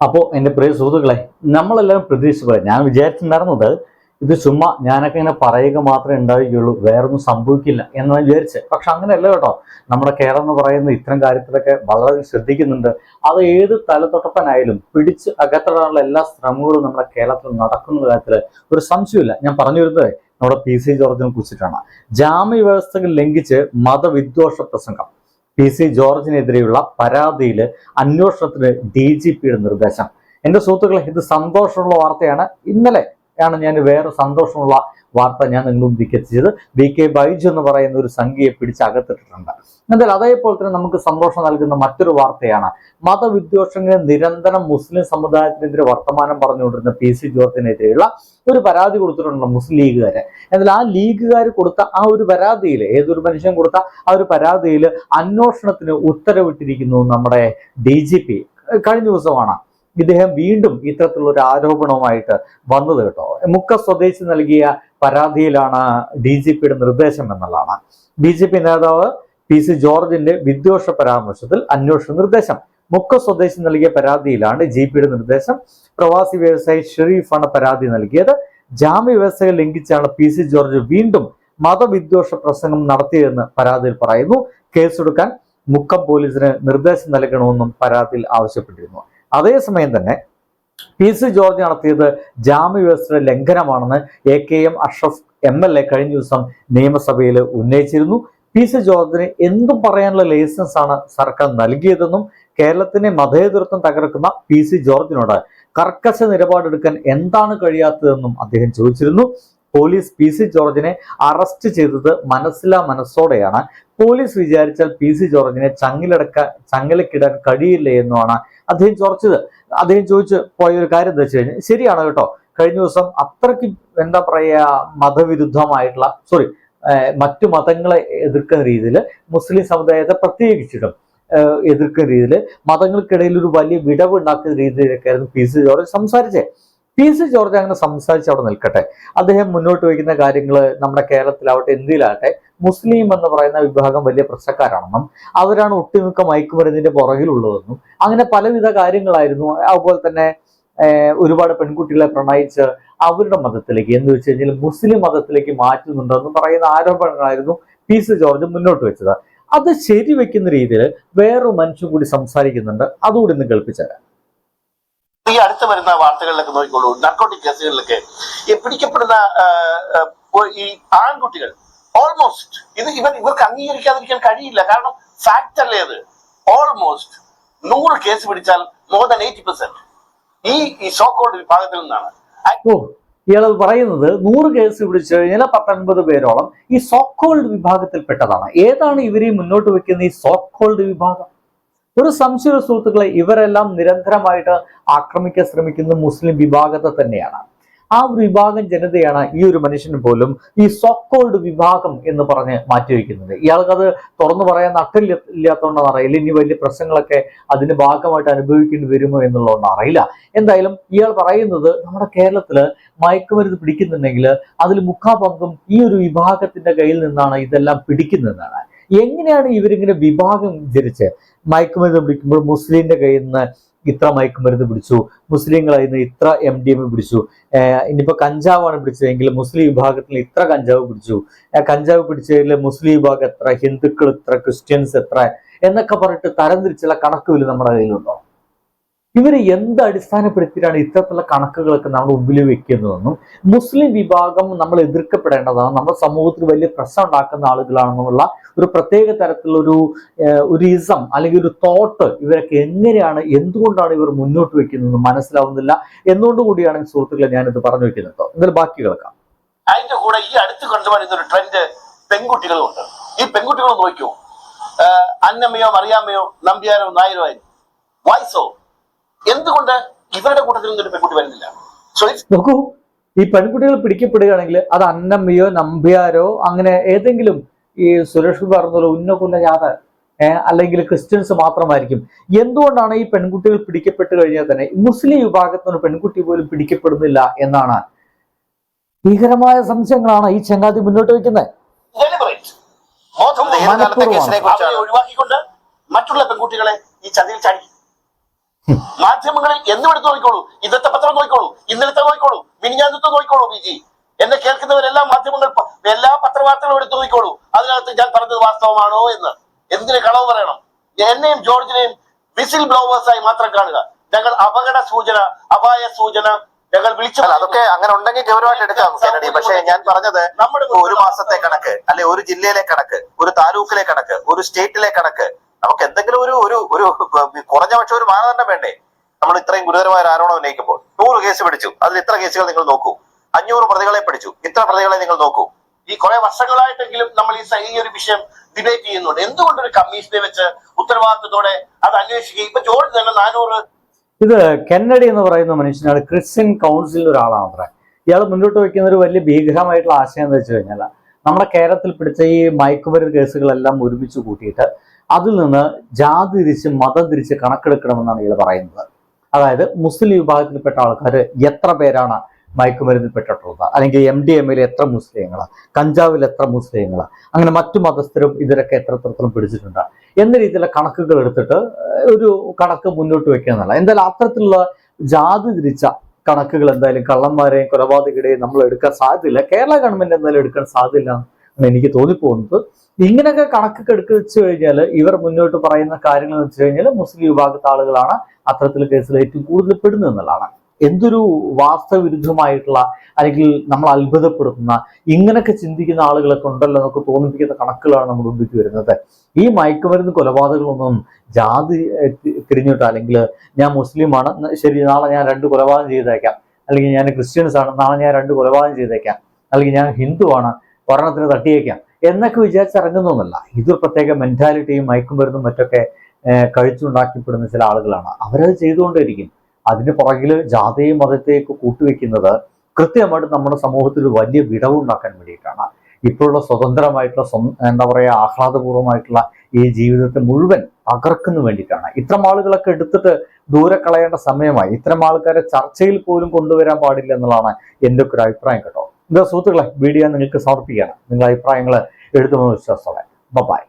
അപ്പോൾ എന്റെ പ്രിയ സുഹൃത്തുക്കളെ നമ്മളെല്ലാവരും പ്രതീക്ഷിച്ചു ഞാൻ വിചാരിച്ചിട്ടുണ്ടായിരുന്നത് ഇത് ചുമ്മാ ഞാനൊക്കെ ഇങ്ങനെ പറയുക മാത്രമേ ഉണ്ടാവുകയുള്ളൂ വേറൊന്നും സംഭവിക്കില്ല എന്നാണ് വിചാരിച്ചത് പക്ഷെ അങ്ങനെയല്ല കേട്ടോ. നമ്മുടെ കേരളം എന്ന് പറയുന്ന ഇത്തരം കാര്യത്തിലൊക്കെ വളരെ ശ്രദ്ധിക്കുന്നുണ്ട്. അത് ഏത് തലത്തൊട്ടപ്പനായാലും പിടിച്ച് അകത്തിടാനുള്ള എല്ലാ ശ്രമങ്ങളും നമ്മുടെ കേരളത്തിൽ നടക്കുന്ന കാര്യത്തിൽ ഒരു സംശയമില്ല ഞാൻ പറഞ്ഞു വരുന്നത് നമ്മുടെ പി സി ജോർജിനെ കുറിച്ചിട്ടാണ്. ജാമ്യ വ്യവസ്ഥകൾ ലംഘിച്ച് മതവിദ്വേഷ പ്രസംഗം. പി സി ജോർജിനെതിരെയുള്ള പരാതിയിൽ അന്വേഷണത്തിന് ഡി ജി പിയുടെ നിർദ്ദേശം. എന്റെ സുഹൃത്തുക്കളെ ഇത് സന്തോഷമുള്ള വാർത്തയാണ്. ഇന്നലെ ആണ് ഞാൻ വേറെ സന്തോഷമുള്ള വാർത്ത ഞാൻ നിങ്ങൾ മുമ്പിലേക്ക് എത്തിച്ചത് വി കെ ബൈജു എന്ന് പറയുന്ന ഒരു സംഖ്യയെ പിടിച്ച് അകത്തിട്ടിട്ടുണ്ട്. എന്നാൽ അതേപോലെ തന്നെ നമുക്ക് സന്തോഷം നൽകുന്ന മറ്റൊരു വാർത്തയാണ്. മതവിദ്വേഷങ്ങൾ നിരന്തരം മുസ്ലിം സമുദായത്തിനെതിരെ വർത്തമാനം പറഞ്ഞുകൊണ്ടിരുന്ന പി സി ജോർജിനെതിരെയുള്ള ഒരു പരാതി കൊടുത്തിട്ടുണ്ട് മുസ്ലിം ലീഗുകാര്. എന്നാൽ ആ ലീഗുകാർ കൊടുത്ത ആ ഒരു പരാതിയിൽ ഏതൊരു മനുഷ്യൻ കൊടുത്ത ആ ഒരു പരാതിയിൽ അന്വേഷണത്തിന് ഉത്തരവിട്ടിരിക്കുന്നു നമ്മുടെ ഡി കഴിഞ്ഞ ദിവസമാണ് ഇദ്ദേഹം വീണ്ടും ഇത്തരത്തിലുള്ള ഒരു ആരോപണവുമായിട്ട് വന്നത് കേട്ടോ. മുക്ക സ്വദേശി നൽകിയ പരാതിയിലാണ് ഡി ജി പിയുടെ നിർദ്ദേശം എന്നുള്ളതാണ്. ബി ജെ പി നേതാവ് പി സി ജോർജിന്റെ വിദ്വേഷ പരാമർശത്തിൽ അന്വേഷണ നിർദ്ദേശം. മുക്ക സ്വദേശി നൽകിയ പരാതിയിലാണ് ജി പിയുടെ നിർദ്ദേശം. പ്രവാസി വ്യവസായി ഷെറീഫാണ് പരാതി നൽകിയത്. ജാമ്യ വ്യവസ്ഥകൾ ലംഘിച്ചാണ് പി സി ജോർജ് വീണ്ടും മതവിദ്വേഷ പ്രസംഗം നടത്തിയതെന്ന് പരാതിയിൽ പറയുന്നു. കേസെടുക്കാൻ മുക്കം പോലീസിന് നിർദ്ദേശം നൽകണമെന്നും പരാതിയിൽ ആവശ്യപ്പെട്ടിരുന്നു. അതേസമയം തന്നെ പി സി ജോർജ് നടത്തിയത് ജാമ്യ വ്യവസ്ഥയുടെ ലംഘനമാണെന്ന് A K M Ashraf M L A കഴിഞ്ഞ ദിവസം നിയമസഭയിൽ ഉന്നയിച്ചിരുന്നു. പി സി ജോർജിന് എന്തും പറയാനുള്ള ലൈസൻസ് ആണ് സർക്കാർ നൽകിയതെന്നും കേരളത്തിന്റെ മതേതൃത്വം തകർക്കുന്ന പി സി ജോർജിനോട് കർക്കശ നിലപാടെടുക്കാൻ എന്താണ് കഴിയാത്തതെന്നും അദ്ദേഹം ചോദിച്ചിരുന്നു. പോലീസ് പി സി ജോർജിനെ അറസ്റ്റ് ചെയ്തത് മനസ്സിലാ മനസ്സോടെയാണ്. പോലീസ് വിചാരിച്ചാൽ പി സി ജോർജിനെ ചങ്ങിലടക്കാൻ ചങ്ങലക്കിടാൻ കഴിയില്ല എന്നുമാണ് അദ്ദേഹം ചോദിച്ചത്. അദ്ദേഹം ചോദിച്ചു പോയ ഒരു കാര്യം എന്താ വെച്ച് കഴിഞ്ഞാൽ ശരിയാണ് കേട്ടോ. കഴിഞ്ഞ ദിവസം അത്രയ്ക്ക് എന്താ പറയുക മതവിരുദ്ധമായിട്ടുള്ള സോറി മറ്റു മതങ്ങളെ എതിർക്കുന്ന രീതിയിൽ മുസ്ലിം സമുദായത്തെ പ്രത്യേകിച്ചിട്ടും എതിർക്കുന്ന രീതിയിൽ മതങ്ങൾക്കിടയിൽ ഒരു വലിയ വിടവ് ഉണ്ടാക്കുന്ന രീതിയിലൊക്കെയായിരുന്നു പി സി ജോർജ് സംസാരിച്ചത്. പി സി ജോർജ് അങ്ങനെ സംസാരിച്ച് അവിടെ നിൽക്കട്ടെ. അദ്ദേഹം മുന്നോട്ട് വയ്ക്കുന്ന കാര്യങ്ങൾ നമ്മുടെ കേരളത്തിലാവട്ടെ ഇന്ത്യയിലാവട്ടെ മുസ്ലിം എന്ന് പറയുന്ന വിഭാഗം വലിയ പ്രശ്നക്കാരാണെന്നും അവരാണ് ഒട്ടുമിക്ക മയക്കുമരുന്നിന്റെ പുറകിലുള്ളതെന്നും അങ്ങനെ പലവിധ കാര്യങ്ങളായിരുന്നു. അതുപോലെ തന്നെ ഒരുപാട് പെൺകുട്ടികളെ പ്രണയിച്ച് അവരുടെ മതത്തിലേക്ക് എന്ന് വെച്ച് കഴിഞ്ഞാൽ മുസ്ലിം മതത്തിലേക്ക് മാറ്റുന്നുണ്ടെന്ന് പറയുന്ന ആരോപണങ്ങളായിരുന്നു പി സി ജോർജ് മുന്നോട്ട് വെച്ചത്. അത് ശരിവെക്കുന്ന രീതിയിൽ വേറൊരു മനുഷ്യൻ കൂടി സംസാരിക്കുന്നുണ്ട്. അതുകൂടി ഒന്ന് കേൾപ്പിച്ചുതരാം. ഈ അടുത്ത് വരുന്ന വാർത്തകളിലൊക്കെ നോക്കിക്കോളൂ. നർക്കോട്ടിക് കേസുകളിലൊക്കെ ഈ പിടിക്കപ്പെടുന്ന ഈ ആൺകുട്ടികൾ ഓൾമോസ്റ്റ് ഇത് ഇവർ ഇവർക്ക് അംഗീകരിക്കാതിരിക്കാൻ കഴിയില്ല. കാരണം ഫാക്റ്റ് അല്ലേ അത്. ഓൾമോസ്റ്റ് നൂറ് കേസ് പിടിച്ചാൽ മോർ ദാൻ എയ്റ്റി പെർസെന്റ് ഈ ഈ സോക്കോൾഡ് വിഭാഗത്തിൽ നിന്നാണ്. ഇയാളത് പറയുന്നത് നൂറ് കേസ് പിടിച്ചു കഴിഞ്ഞാൽ പത്തൊൻപത് പേരോളം ഈ സോക്കോൾഡ് വിഭാഗത്തിൽപ്പെട്ടതാണ്. ഏതാണ് ഇവരെ മുന്നോട്ട് വെക്കുന്ന ഈ സോക്കോൾഡ് വിഭാഗം? ഒരു സംശയ സുഹൃത്തുക്കളെ ഇവരെല്ലാം നിരന്തരമായിട്ട് ആക്രമിക്കാൻ ശ്രമിക്കുന്ന മുസ്ലിം വിഭാഗത്തെ തന്നെയാണ്. ആ ഒരു വിഭാഗം ജനതയാണ് ഈ ഒരു മനുഷ്യന് പോലും ഈ സോക്കോൾഡ് വിഭാഗം എന്ന് പറഞ്ഞ് മാറ്റിവെക്കുന്നത് ഇയാൾക്കത് തുറന്നു പറയാൻ നട്ടില്ല ഇല്ലാത്തതുകൊണ്ടാണ് അറിയില്ല. ഇനി വലിയ പ്രശ്നങ്ങളൊക്കെ അതിന്റെ ഭാഗമായിട്ട് അനുഭവിക്കേണ്ടി വരുമോ എന്നുള്ളതുകൊണ്ട് അറിയില്ല. എന്തായാലും ഇയാൾ പറയുന്നത് നമ്മുടെ കേരളത്തിൽ മയക്കുമരുന്ന് പിടിക്കുന്നുണ്ടെങ്കിൽ അതിൽ മുക്കാപങ്കും ഈ ഒരു വിഭാഗത്തിന്റെ കയ്യിൽ നിന്നാണ് ഇതെല്ലാം പിടിക്കുന്നതെന്നാണ്. എങ്ങനെയാണ് ഇവരിങ്ങനെ വിഭാഗം ധരിച്ച് മയക്കുമരുന്ന് പിടിക്കുമ്പോൾ മുസ്ലിന്റെ കയ്യിൽ നിന്ന് ഇത്ര മയക്കുമരുന്ന് പിടിച്ചു. മുസ്ലിങ്ങളെ നിന്ന് ഇത്ര എം ഡി എം പിടിച്ചു. ഇനിയിപ്പോൾ ഇനിയിപ്പോ കഞ്ചാവാണ് പിടിച്ചതെങ്കിൽ മുസ്ലിം വിഭാഗത്തിൽ ഇത്ര കഞ്ചാവ് പിടിച്ചു. കഞ്ചാവ് പിടിച്ചതിൽ മുസ്ലിം വിഭാഗം എത്ര? ഹിന്ദുക്കൾ എത്ര? ക്രിസ്ത്യൻസ് എത്ര? എന്നൊക്കെ പറഞ്ഞിട്ട് തരംതിരിച്ചുള്ള കണക്കുകൾ നമ്മുടെ കയ്യിലുണ്ടോ? ഇവർ എന്ത് അടിസ്ഥാനപ്പെടുത്തിയിട്ടാണ് ഇത്തരത്തിലുള്ള കണക്കുകളൊക്കെ നമ്മുടെ മുമ്പിൽ വെക്കുന്നതെന്നും മുസ്ലിം വിഭാഗം നമ്മൾ എതിർക്കപ്പെടേണ്ടതാണ് നമ്മുടെ സമൂഹത്തിൽ വലിയ പ്രശ്നം ഉണ്ടാക്കുന്ന ആളുകളാണെന്നുള്ള ഒരു പ്രത്യേക തരത്തിലുള്ള ഒരു ഒരു ഇസം അല്ലെങ്കിൽ ഒരു തോട്ട് ഇവരൊക്കെ എങ്ങനെയാണ് എന്തുകൊണ്ടാണ് ഇവർ മുന്നോട്ട് വെക്കുന്നത് മനസ്സിലാവുന്നില്ല. എന്നുകൊണ്ട് കൂടിയാണ് സുഹൃത്തുക്കളെ ഞാനിത് പറഞ്ഞു വെക്കുന്നത് എന്നാൽ ബാക്കി കേൾക്കാം അതിന്റെ കൂടെ ഈ അടുത്ത് കണ്ടുവരുന്ന ഒരു ട്രെൻഡ് പെൺകുട്ടികളുണ്ട്. ഈ പെൺകുട്ടികൾ നോക്കിയോ? അന്നമ്മയോ മറിയാമ്മയോ നമ്പ്യാരോ നായരോ ആയിരുന്നു വായിസോ എന്തുകൊണ്ട് ഇവരുടെ കൂട്ടത്തിൽ നിന്നൊരു പെൺകുട്ടി വരുന്നില്ല? നോക്കൂ ഈ പെൺകുട്ടികൾ പിടിക്കപ്പെടുകയാണെങ്കിൽ അത് അന്നമ്മയോ നമ്പ്യാരോ അങ്ങനെ ഏതെങ്കിലും ഈ സുരേഷ് പറഞ്ഞ ഉന്നകുന്ന ജാഥ അല്ലെങ്കിൽ ക്രിസ്ത്യൻസ് മാത്രമായിരിക്കും. എന്തുകൊണ്ടാണ് ഈ പെൺകുട്ടികൾ പിടിക്കപ്പെട്ട് കഴിഞ്ഞാൽ തന്നെ മുസ്ലിം വിഭാഗത്തിന് നിന്ന് പെൺകുട്ടി പോലും പിടിക്കപ്പെടുന്നില്ല എന്നാണ്? ഭീകരമായ സംശയങ്ങളാണ് ഈ ചങ്ങാതി മുന്നോട്ട്. അവരെ ഒഴിവാക്കിക്കൊണ്ട് മറ്റുള്ള പെൺകുട്ടികളെ ഈ ചതിയിൽ ചാടി. മാധ്യമങ്ങളിൽ എന്നും എടുത്ത് നോക്കിക്കോളൂ. ഇന്നത്തെ പത്രം നോക്കിക്കോളൂ. ഇന്നലത്തെ നോക്കിക്കോളൂ. മിനിഞ്ഞാന്നത്തെ നോക്കിക്കോളൂ ബി ജി. എന്നെ കേൾക്കുന്നവരെല്ലാം മാധ്യമങ്ങൾ എല്ലാ പത്രവാർത്തകളും എടുത്തു നോക്കിക്കോളൂ. അതിനകത്ത് ഞാൻ പറഞ്ഞത് വാസ്തവമാണോ എന്ന്. എന്തിന് കളവ് പറയണം? എന്നെയും ജോർജിനെയും വിസിൽ ബ്ലോവേഴ്സായി മാത്രം കാണുക. ഞങ്ങൾ അപകട സൂചന അപായ സൂചന ഞങ്ങൾ വിളിച്ചു അതൊക്കെ അങ്ങനെ ഉണ്ടെങ്കിൽ ഗൗരവമായിട്ട് എടുക്കാം കെന്നഡി പക്ഷേ ഞാൻ പറഞ്ഞത് നമ്മുടെ ഒരു മാസത്തെ കണക്ക് അല്ലെ ഒരു ജില്ലയിലെ കണക്ക് ഒരു താലൂക്കിലെ കണക്ക് ഒരു സ്റ്റേറ്റിലെ കണക്ക് നമുക്ക് എന്തെങ്കിലും ഒരു ഒരു ഒരു കുറഞ്ഞ പക്ഷം ഒരു മാനദണ്ഡം വേണ്ടേ? നമ്മൾ ഇത്രയും ഗുരുതരമായ ഒരു ആരോപണം ഉന്നയിക്കുമ്പോൾ. നൂറ് കേസ് പിടിച്ചു. അതിൽ ഇത്ര കേസുകൾ നിങ്ങൾ നോക്കൂ. അഞ്ഞൂറ് പ്രതികളെ പഠിച്ചു. ഇത്ര പ്രതികളെ നിങ്ങൾ നോക്കൂ. ഈ കുറെ വർഷങ്ങളായിട്ടെങ്കിലും നമ്മൾ ഈ ഈ ഒരു വിഷയം ഡിബേറ്റ് ചെയ്യുന്നുണ്ട്. എന്തുകൊണ്ട് ഒരു കമ്മീഷനെ വെച്ച് ഉത്തരവാദിത്തത്തോടെ അത് അന്വേഷിക്കുക? ഇപ്പൊ ജോർജ് തന്നെ നാനൂറ് ഇത് കെന്നഡി എന്ന് പറയുന്ന മനുഷ്യനാണ് ക്രിസ്ത്യൻ കൗൺസിലിൽ ഒരാളാണ് അത്ര ഇയാൾ മുന്നോട്ട് വയ്ക്കുന്ന ഒരു വലിയ ഭീകരമായിട്ടുള്ള ആശയം എന്ന് വെച്ച് കഴിഞ്ഞാൽ നമ്മുടെ കേരളത്തിൽ പിടിച്ച ഈ മയക്കുമരുന്ന് കേസുകളെല്ലാം ഒരുമിച്ച് കൂട്ടിയിട്ട് അതിൽ നിന്ന് ജാതി തിരിച്ച് മതം തിരിച്ച് കണക്കെടുക്കണമെന്നാണ് ഇയാൾ പറയുന്നത്. അതായത് മുസ്ലിം വിഭാഗത്തിൽപ്പെട്ട ആൾക്കാർ എത്ര പേരാണ് മയക്കുമരുന്നിൽ പെട്ടിട്ടുള്ളത് അല്ലെങ്കിൽ എം ഡി എമ്മിൽ എത്ര മുസ്ലിങ്ങളാണ് കഞ്ചാവിൽ എത്ര മുസ്ലിങ്ങളാണ് അങ്ങനെ മറ്റു മതസ്ഥരും ഇതിലൊക്കെ എത്രത്തോളം പിടിച്ചിട്ടുണ്ട്? എന്ന രീതിയിലുള്ള കണക്കുകൾ എടുത്തിട്ട് ഒരു കണക്ക് മുന്നോട്ട് വെക്കുക എന്നല്ല എന്തായാലും അത്തരത്തിലുള്ള ജാതി തിരിച്ച കണക്കുകൾ എന്തായാലും കള്ളന്മാരെയും കൊലപാതകരെയും നമ്മൾ എടുക്കാൻ സാധ്യതയില്ല. കേരള ഗവൺമെന്റ് എന്തായാലും എടുക്കാൻ സാധ്യതയില്ല എന്ന് എനിക്ക് തോന്നിപ്പോകുന്നത്. ഇങ്ങനെയൊക്കെ കണക്കൊക്കെ എടുത്ത് വെച്ച് കഴിഞ്ഞാൽ ഇവർ മുന്നോട്ട് പറയുന്ന കാര്യങ്ങൾ വെച്ച് കഴിഞ്ഞാൽ മുസ്ലിം വിഭാഗത്തെ ആളുകളാണ് അത്തരത്തിലുള്ള കേസിൽ ഏറ്റവും കൂടുതൽ പെടുന്നത് എന്നുള്ളതാണ്. എന്തൊരു വാസ്തവിരുദ്ധമായിട്ടുള്ള അല്ലെങ്കിൽ നമ്മൾ അത്ഭുതപ്പെടുത്തുന്ന ഇങ്ങനെയൊക്കെ ചിന്തിക്കുന്ന ആളുകളൊക്കെ ഉണ്ടല്ലോ എന്നൊക്കെ തോന്നിപ്പിക്കുന്ന കണക്കുകളാണ് നമ്മൾ മുമ്പിലേക്ക് വരുന്നത്. ഈ മയക്കുമരുന്ന് കൊലപാതകങ്ങളൊന്നും ജാതി തിരിഞ്ഞിട്ട്? അല്ലെങ്കിൽ ഞാൻ മുസ്ലിമാണ് ശരി നാളെ ഞാൻ രണ്ട് കൊലപാതകം ചെയ്തേക്കാം. അല്ലെങ്കിൽ ഞാൻ ക്രിസ്ത്യൻസ് ആണ് നാളെ ഞാൻ രണ്ട് കൊലപാതകം ചെയ്തേക്കാം. അല്ലെങ്കിൽ ഞാൻ ഹിന്ദുവാണ് ഒരെണ്ണത്തിന് തട്ടിയേക്കാം. എന്നൊക്കെ വിചാരിച്ചിറങ്ങുന്നൊന്നല്ല ഇത് പ്രത്യേക മെന്റാലിറ്റിയും മയക്കുമരുന്നും മറ്റൊക്കെ കഴിച്ചുണ്ടാക്കിപ്പെടുന്ന ചില ആളുകളാണ്. അവരത് ചെയ്തുകൊണ്ടേയിരിക്കും. അതിന് പുറകിൽ ജാതിയും മതത്തെയൊക്കെ കൂട്ടുവെക്കുന്നത് കൃത്യമായിട്ട് നമ്മുടെ സമൂഹത്തിൽ വലിയ വിടവ് ഉണ്ടാക്കാൻ വേണ്ടിയിട്ടാണ്. ഇപ്പോഴുള്ള സ്വതന്ത്രമായിട്ടുള്ള സ്വ- എന്താ പറയുക ആഹ്ലാദപൂർവമായിട്ടുള്ള ഈ ജീവിതത്തെ മുഴുവൻ തകർക്കുന്നു വേണ്ടിയിട്ടാണ്. ഇത്തരം ആളുകളൊക്കെ എടുത്തിട്ട് ദൂരെ കളയേണ്ട സമയമായി. ഇത്തരം ആൾക്കാരെ ചർച്ചയിൽ പോലും കൊണ്ടുവരാൻ പാടില്ല എന്നുള്ളതാണ് എന്റെ ഒക്കെ ഒരു അഭിപ്രായം കേട്ടോ. എന്താ സുഹൃത്തുക്കളെ വീഡിയോ നിങ്ങൾക്ക് സമർപ്പിക്കുകയാണ്. നിങ്ങളുടെ അഭിപ്രായങ്ങൾ എഴുതുമെന്ന് വിശ്വാസത്തോടെ. ബൈ